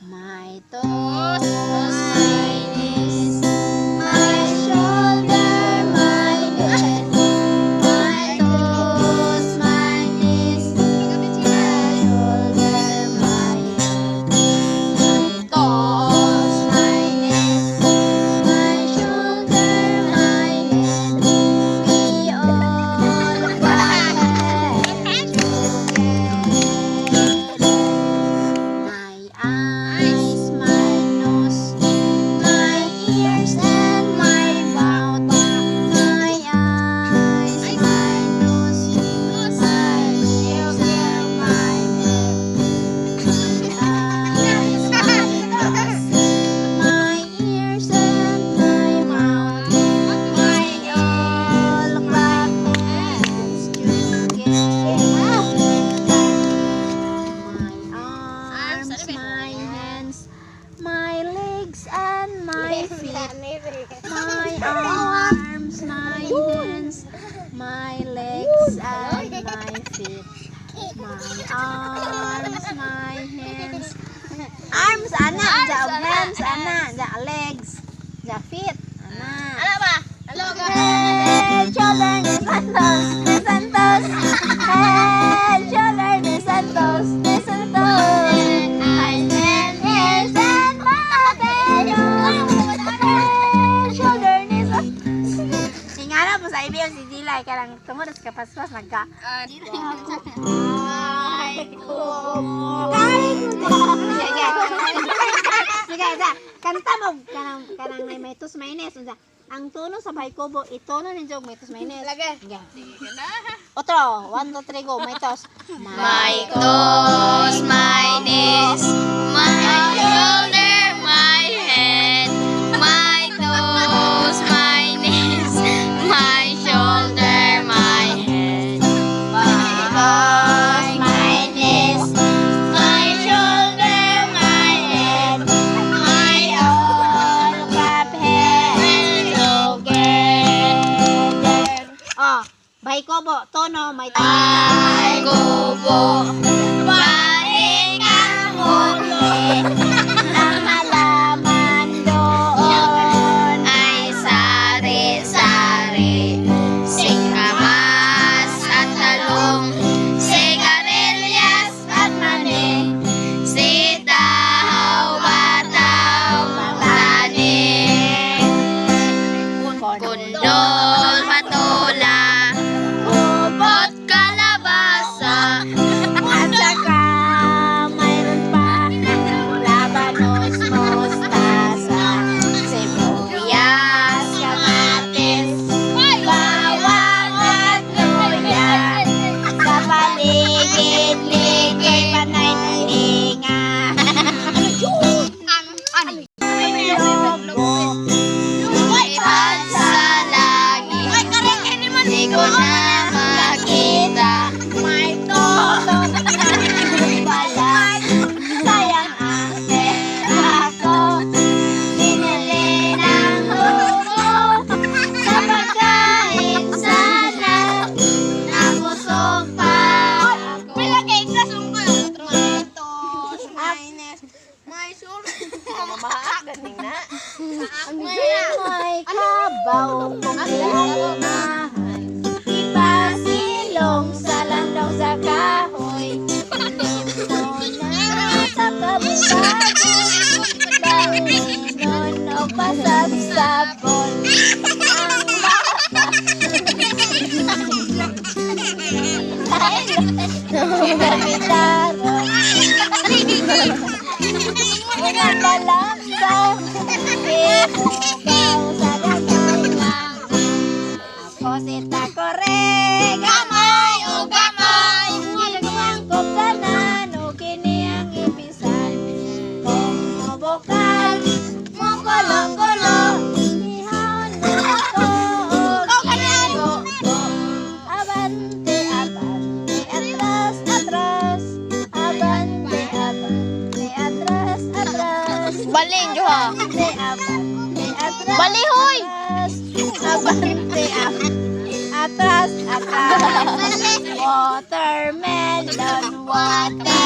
My toes, nice. My feet. My arms, my hands, my legs, and my feet. My arms, my hands. Arms, ana. Ja, hands, ana. Ja, legs. Ja, feet. Ana. Ano ba? Ano ba? Dilay karang tumudas ka paspas nagka. Ay, ko. Sige. Sige, isa. Kanta mo kanang kanang may may tus maynes unsa. Ang tono sa bay kubo, itono ni jog may tus maynes. Lagi. Sige. Na. Otro, 1 2 3 go, may tos. My toes, my kubo, tono, may Ay, kubo, balik ang huli. May kabaw kung kailangan. Ipasilong si Takore, gamay o gamay. Nagmangkop tanan o kini ang ibisan. Kung mabukal, mo kolo-kolo. Ihaw na ako. Abante, abante, atras, atras. Abante, abante, atras, atras. Balin, Joha. Balihoy! Abante, abante. Atras, atras. Watermelon, watermelon.